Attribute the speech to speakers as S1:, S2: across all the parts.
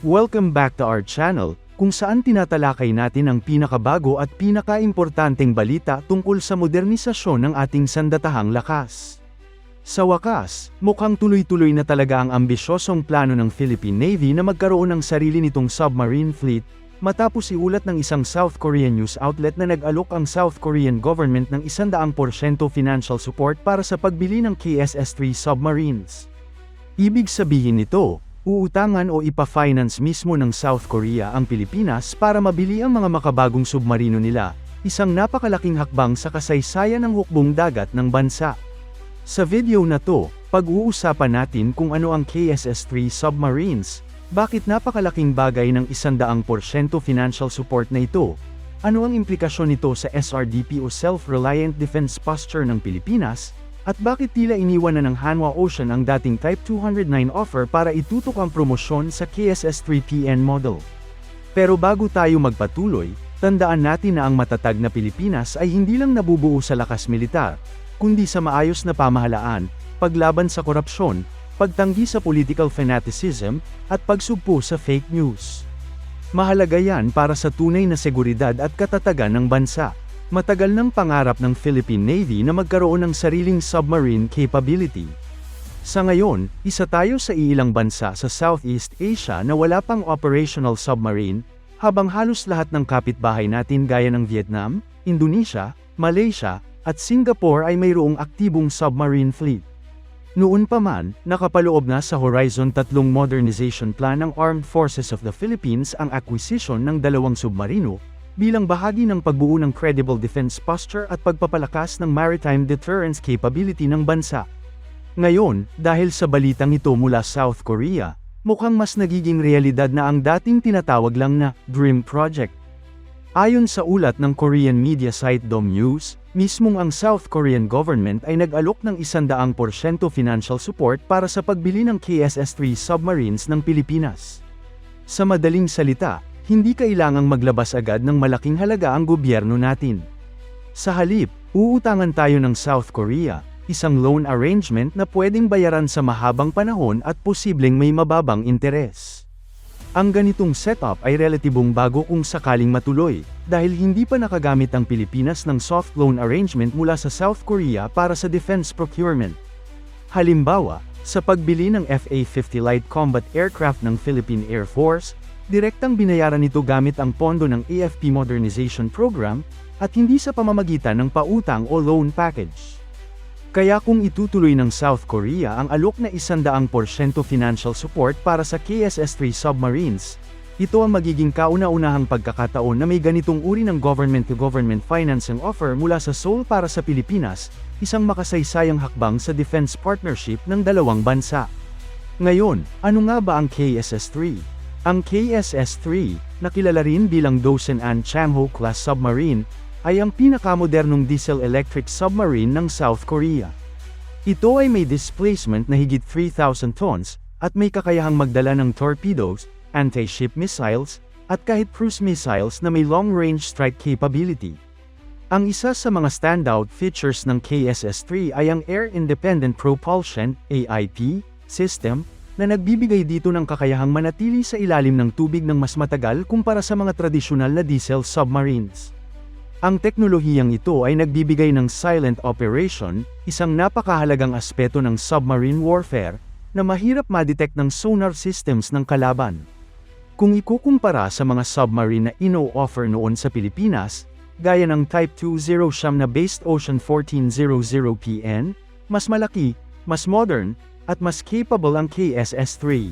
S1: Welcome back to our channel, kung saan tinatalakay natin ang pinakabago at pinakaimportanteng balita tungkol sa modernisasyon ng ating sandatahang lakas. Sa wakas, mukhang tuloy-tuloy na talaga ang ambisyosong plano ng Philippine Navy na magkaroon ng sarili nitong submarine fleet, matapos iulat ng isang South Korean news outlet na nag-alok ang South Korean government ng 100% financial support para sa pagbili ng KSS-3 submarines. Ibig sabihin nito, uutangan o ipa-finance mismo ng South Korea ang Pilipinas para mabili ang mga makabagong submarino nila, isang napakalaking hakbang sa kasaysayan ng hukbong dagat ng bansa. Sa video na to, pag-uusapan natin kung ano ang KSS-3 submarines, bakit napakalaking bagay ng 100% financial support na ito, ano ang implikasyon nito sa SRDP o Self-Reliant Defense Posture ng Pilipinas, at bakit tila iniwan na ng Hanwha Ocean ang dating Type 209 offer para itutok ang promosyon sa KSS-3PN model. Pero bago tayo magpatuloy, tandaan natin na ang matatag na Pilipinas ay hindi lang nabubuo sa lakas militar, kundi sa maayos na pamahalaan, paglaban sa korupsyon, pagtanggi sa political fanaticism, at pagsugpo sa fake news. Mahalaga yan para sa tunay na seguridad at katatagan ng bansa. Matagal ng pangarap ng Philippine Navy na magkaroon ng sariling submarine capability. Sa ngayon, isa tayo sa iilang bansa sa Southeast Asia na wala pang operational submarine, habang halos lahat ng kapitbahay natin gaya ng Vietnam, Indonesia, Malaysia, at Singapore ay mayroong aktibong submarine fleet. Noon pa man, nakapaloob na sa Horizon 3 Modernization Plan ng Armed Forces of the Philippines ang acquisition ng dalawang submarino, bilang bahagi ng pagbuo ng credible defense posture at pagpapalakas ng maritime deterrence capability ng bansa. Ngayon, dahil sa balitang ito mula South Korea, mukhang mas nagiging realidad na ang dating tinatawag lang na Dream Project. Ayon sa ulat ng Korean media site Dom News, mismong ang South Korean government ay nag-alok ng 100% financial support para sa pagbili ng KSS-3 submarines ng Pilipinas. Sa madaling salita, hindi kailangang maglabas agad ng malaking halaga ang gobyerno natin. Sa halip, uutangan tayo ng South Korea, isang loan arrangement na pwedeng bayaran sa mahabang panahon at posibleng may mababang interes. Ang ganitong setup ay relatibong bago kung sakaling matuloy, dahil hindi pa nakagamit ang Pilipinas ng soft loan arrangement mula sa South Korea para sa defense procurement. Halimbawa, sa pagbili ng FA-50 light combat aircraft ng Philippine Air Force, direktang binayaran nito gamit ang pondo ng AFP Modernization Program, at hindi sa pamamagitan ng pautang o loan package. Kaya kung itutuloy ng South Korea ang alok na 100% financial support para sa KSS-3 submarines, ito ang magiging kauna-unahang pagkakataon na may ganitong uri ng government-to-government financing offer mula sa Seoul para sa Pilipinas, isang makasaysayang hakbang sa defense partnership ng dalawang bansa. Ngayon, ano nga ba ang KSS-3? Ang KSS-3, na kilala rin bilang Dosen An Changho class submarine, ay ang pinakamodernong diesel-electric submarine ng South Korea. Ito ay may displacement na higit 3,000 tons, at may kakayahang magdala ng torpedoes, anti-ship missiles, at kahit cruise missiles na may long-range strike capability. Ang isa sa mga standout features ng KSS-3 ay ang Air Independent Propulsion AIP, system, na nagbibigay dito ng kakayahang manatili sa ilalim ng tubig ng mas matagal kumpara sa mga tradisyonal na diesel submarines. Ang teknolohiyang ito ay nagbibigay ng silent operation, isang napakahalagang aspeto ng submarine warfare, na mahirap ma-detect ng sonar systems ng kalaban. Kung ikukumpara sa mga submarine na ino-offer noon sa Pilipinas, gaya ng Type 20 siyam na Based Ocean 1400PN, mas malaki, mas modern, at mas capable ang KSS-3.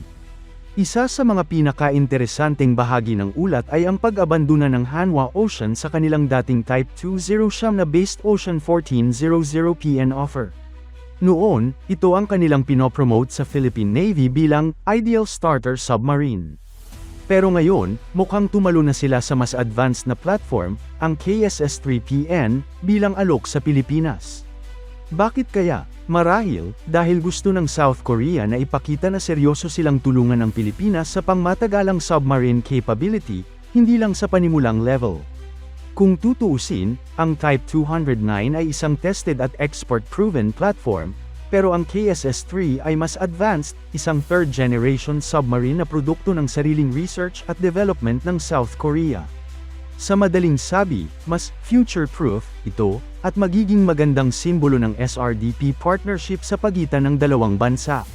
S1: Isa sa mga pinaka-interesanteng bahagi ng ulat ay ang pag-abandona ng Hanwha Ocean sa kanilang dating Type 20 siyam na Based Ocean 1400PN offer. Noon, ito ang kanilang pinopromote sa Philippine Navy bilang ideal starter submarine. Pero ngayon, mukhang tumalo na sila sa mas advanced na platform, ang KSS-3PN, bilang alok sa Pilipinas. Bakit kaya? Marahil, dahil gusto ng South Korea na ipakita na seryoso silang tulungan ang Pilipinas sa pangmatagalang submarine capability, hindi lang sa panimulang level. Kung tutuusin, ang Type 209 ay isang tested at export-proven platform, pero ang KSS-3 ay mas advanced, isang third-generation submarine na produkto ng sariling research at development ng South Korea. Sa madaling sabi, mas future-proof ito at magiging magandang simbolo ng SRDP partnership sa pagitan ng dalawang bansa.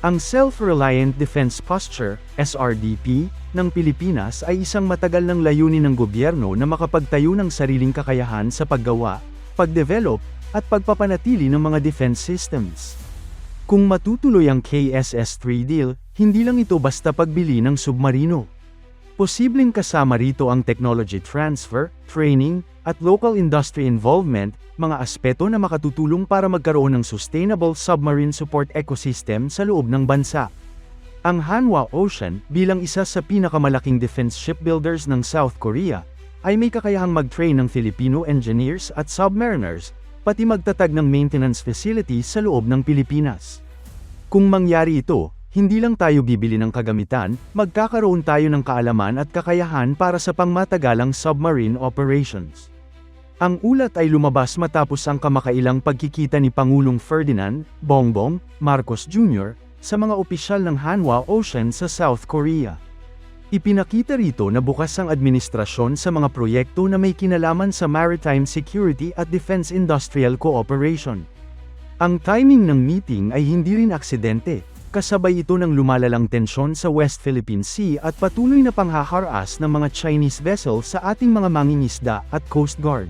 S1: Ang Self-Reliant Defense Posture, SRDP, ng Pilipinas ay isang matagal ng layunin ng gobyerno na makapagtayo ng sariling kakayahan sa paggawa, pagdevelop, at pagpapanatili ng mga defense systems. Kung matutuloy ang KSS-3 deal, hindi lang ito basta pagbili ng submarino. Posibleng kasama rito ang technology transfer, training, at local industry involvement, mga aspeto na makatutulong para magkaroon ng sustainable submarine support ecosystem sa loob ng bansa. Ang Hanwha Ocean, bilang isa sa pinakamalaking defense shipbuilders ng South Korea, ay may kakayahang mag-train ng Filipino engineers at submariners, pati magtatag ng maintenance facilities sa loob ng Pilipinas. Kung mangyari ito, hindi lang tayo bibili ng kagamitan, magkakaroon tayo ng kaalaman at kakayahan para sa pangmatagalang submarine operations. Ang ulat ay lumabas matapos ang kamakailang pagkikita ni Pangulong Ferdinand, Bongbong, Marcos Jr., sa mga opisyal ng Hanwha Ocean sa South Korea. Ipinakita rito na bukas ang administrasyon sa mga proyekto na may kinalaman sa maritime security at defense industrial cooperation. Ang timing ng meeting ay hindi rin aksidente, kasabay ito ng lumalalang tensyon sa West Philippine Sea at patuloy na panghaharas ng mga Chinese vessels sa ating mga mangingisda at Coast Guard.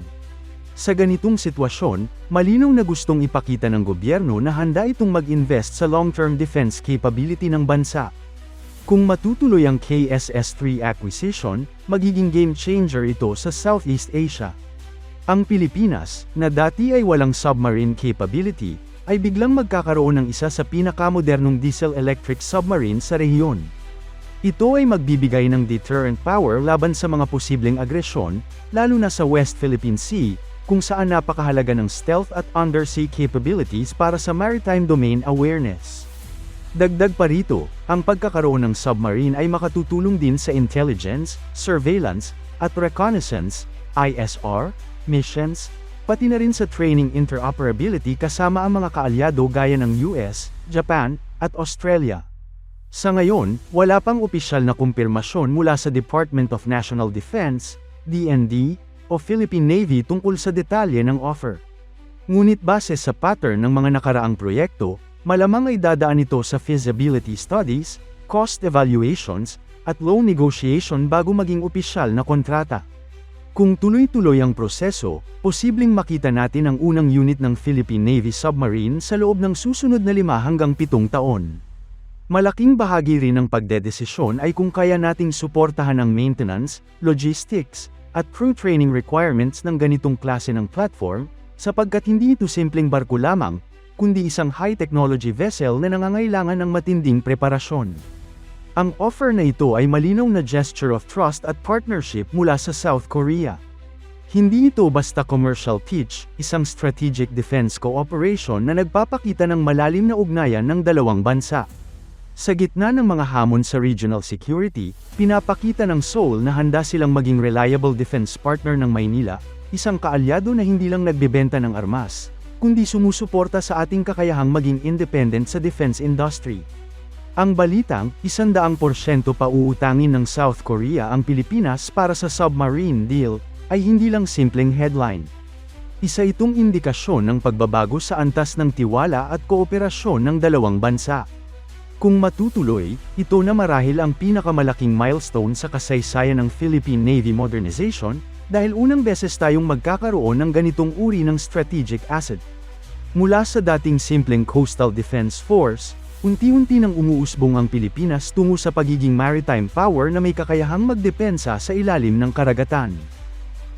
S1: Sa ganitong sitwasyon, malinaw na gustong ipakita ng gobyerno na handa itong mag-invest sa long-term defense capability ng bansa. Kung matutuloy ang KSS-3 acquisition, magiging game changer ito sa Southeast Asia. Ang Pilipinas, na dati ay walang submarine capability, ay biglang magkakaroon ng isa sa pinakamodernong diesel-electric submarine sa rehiyon. Ito ay magbibigay ng deterrent power laban sa mga posibleng agresyon, lalo na sa West Philippine Sea, kung saan napakahalaga ng stealth at undersea capabilities para sa maritime domain awareness. Dagdag pa rito, ang pagkakaroon ng submarine ay makatutulong din sa intelligence, surveillance, at reconnaissance, ISR, missions, pati na rin sa training interoperability kasama ang mga kaalyado gaya ng US, Japan, at Australia. Sa ngayon, wala pang opisyal na kumpirmasyon mula sa Department of National Defense, DND, o Philippine Navy tungkol sa detalye ng offer. Ngunit base sa pattern ng mga nakaraang proyekto, malamang ay dadaan ito sa feasibility studies, cost evaluations, at loan negotiation bago maging opisyal na kontrata. Kung tuloy-tuloy ang proseso, posibleng makita natin ang unang unit ng Philippine Navy submarine sa loob ng susunod na lima hanggang pitong taon. Malaking bahagi rin ng pagdedesisyon ay kung kaya nating suportahan ang maintenance, logistics, at crew training requirements ng ganitong klase ng platform, sapagkat hindi ito simpleng barko lamang, kundi isang high-technology vessel na nangangailangan ng matinding preparasyon. Ang offer na ito ay malinaw na gesture of trust at partnership mula sa South Korea. Hindi ito basta commercial pitch, isang strategic defense cooperation na nagpapakita ng malalim na ugnayan ng dalawang bansa. Sa gitna ng mga hamon sa regional security, pinapakita ng Seoul na handa silang maging reliable defense partner ng Maynila, isang kaalyado na hindi lang nagbebenta ng armas, kundi sumusuporta sa ating kakayahang maging independent sa defense industry. Ang balitang, isandaang porsyento pa uutangin ng South Korea ang Pilipinas para sa submarine deal, ay hindi lang simpleng headline. Isa itong indikasyon ng pagbabago sa antas ng tiwala at kooperasyon ng dalawang bansa. Kung matutuloy, ito na marahil ang pinakamalaking milestone sa kasaysayan ng Philippine Navy modernization, dahil unang beses tayong magkakaroon ng ganitong uri ng strategic asset. Mula sa dating simpleng coastal defense force, unti-unti nang umuusbong ang Pilipinas tungo sa pagiging maritime power na may kakayahang magdepensa sa ilalim ng karagatan.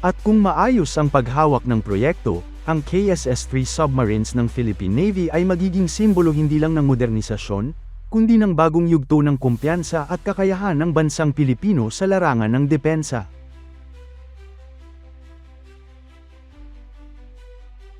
S1: At kung maayos ang paghawak ng proyekto, ang KSS-3 submarines ng Philippine Navy ay magiging simbolo hindi lang ng modernisasyon, kundi ng bagong yugto ng kumpiyansa at kakayahan ng bansang Pilipino sa larangan ng depensa.